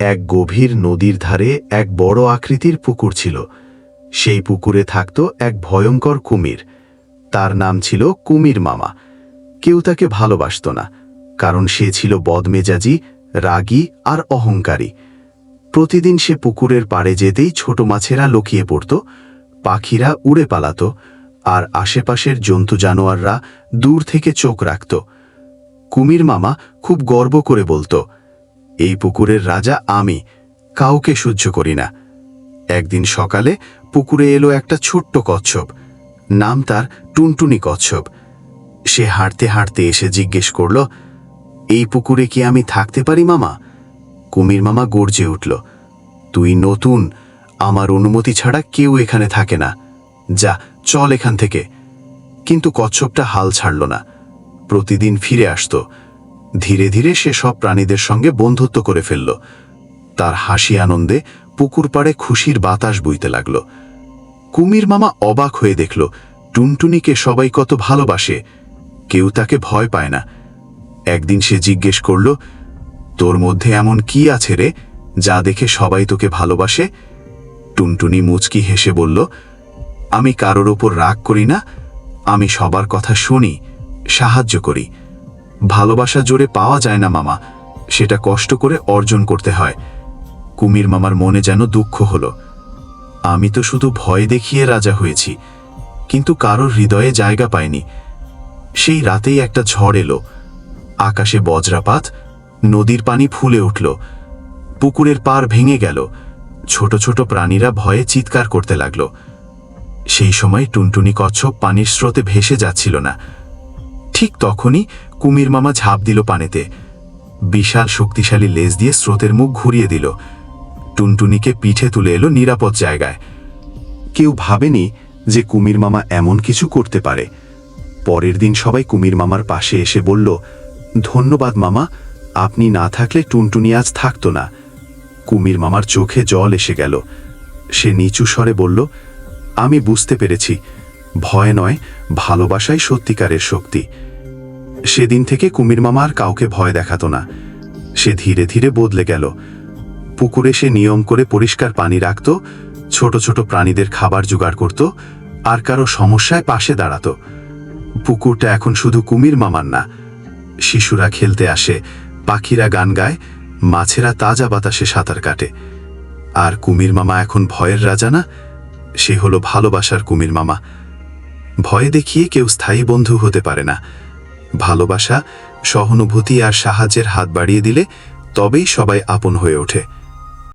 এক গভীর নদীর ধারে এক বড় আকৃতির পুকুর ছিল। সেই পুকুরে থাকত এক ভয়ঙ্কর কুমির। তার নাম ছিল কুমির মামা। কেউ তাকে ভালোবাসত না, কারণ সে ছিল বদমেজাজি, রাগী আর অহংকারী। প্রতিদিন সে পুকুরের পাড়ে যেতেই ছোট মাছেরা লুকিয়ে পড়ত, পাখিরা উড়ে পালাত, আর আশেপাশের জন্তু জানোয়াররা দূর থেকে চোখ রাখত। কুমির মামা খুব গর্ব করে বলতো এই পুকুরের রাজা আমি, কাউকে সহ্য করি না। একদিন সকালে পুকুরে এলো একটা ছোট্ট কচ্ছপ, নাম তার টুনটুনি কচ্ছপ। সে হাঁটতে হাঁটতে এসে জিজ্ঞেস করল, এই পুকুরে কি আমি থাকতে পারি, মামা? কুমির মামা গর্জে উঠল, তুই নতুন, আমার অনুমতি ছাড়া কেউ এখানে থাকে না। যা, চল এখান থেকে। কিন্তু কচ্ছপটা হাল ছাড়ল না, প্রতিদিন ফিরে আসতো। ধীরে ধীরে সে সব প্রাণীদের সঙ্গে বন্ধুত্ব করে ফেলল। তার হাসি আনন্দে পুকুর পাড়ে খুশির বাতাস বইতে লাগল। কুমির মামা অবাক হয়ে দেখল, টুনটুনিকে সবাই কত ভালোবাসে। কেউ তাকে ভয় পায় না। একদিন সে জিজ্ঞেস করল, তোর মধ্যে এমন কি আছে রে, যা দেখে সবাই তোকে ভালোবাসে? টুনটুনি মুচকি হেসে বলল, আমি কারোর ওপর রাগ করি না, আমি সবার কথা শুনি, সাহায্য করি। ভালোবাসা জোরে পাওয়া যায় না, মামা। সেটা কষ্ট করে অর্জন করতে হয়। কুমির মামার মনে যেন দুঃখ হলো। আমি তো শুধু ভয় দেখিয়ে রাজা হয়েছি, কিন্তু কারোর হৃদয়ে জায়গা পায়নি সেই রাতেই একটা ঝড় এলো। আকাশে বজ্রাপাত, নদীর পানি ফুলে উঠল। পুকুরের পার ভেঙে গেল। ছোট ছোট প্রাণীরা ভয়ে চিৎকার করতে লাগল। সেই সময় টুনটুনি কচ্ছপ পানির স্রোতে ভেসে যাচ্ছিল না। ঠিক তখনই কুমির মামা ঝাঁপ দিল পানেতে। বিশাল শক্তিশালী লেজ দিয়ে স্রোতের মুখ ঘুরিয়ে দিল। টুনটুনিকে পিঠে তুলে এলো নিরাপদ জায়গায়। কেউ ভাবেনি যে কুমির মামা এমন কিছু করতে পারে। পরের দিন সবাই কুমির মামার পাশে এসে বলল, ধন্যবাদ মামা, আপনি না থাকলে টুনটুনি আজ থাকতো না। কুমির মামার চোখে জল এসে গেল। সে নিচু স্বরে বলল, আমি বুঝতে পেরেছি। ভয় নয়, ভালোবাসাই সত্যিকারের শক্তি। সেদিন থেকে কুমির মামা আর কাউকে ভয় দেখাতো না। সে ধীরে ধীরে বদলে গেল। পুকুরে সে নিয়ম করে পরিষ্কার পানি রাখত, ছোট ছোট প্রাণীদের খাবার জোগাড় করত, আর কারও সমস্যায় পাশে দাঁড়াতো। পুকুরটা এখন শুধু কুমির মামার না, শিশুরা খেলতে আসে, পাখিরা গান গায়, মাছেরা তাজা বাতাসে সাঁতার কাটে। আর কুমির মামা এখন ভয়ের রাজা না, সে হলো ভালোবাসার কুমির মামা। ভয় দেখিয়ে কেউ স্থায়ী বন্ধু হতে পারে না। ভালোবাসা সহানুভূতি আর সাহায্যের হাত বাড়িয়ে দিলে তবেই সবাই আপন হয়ে ওঠে।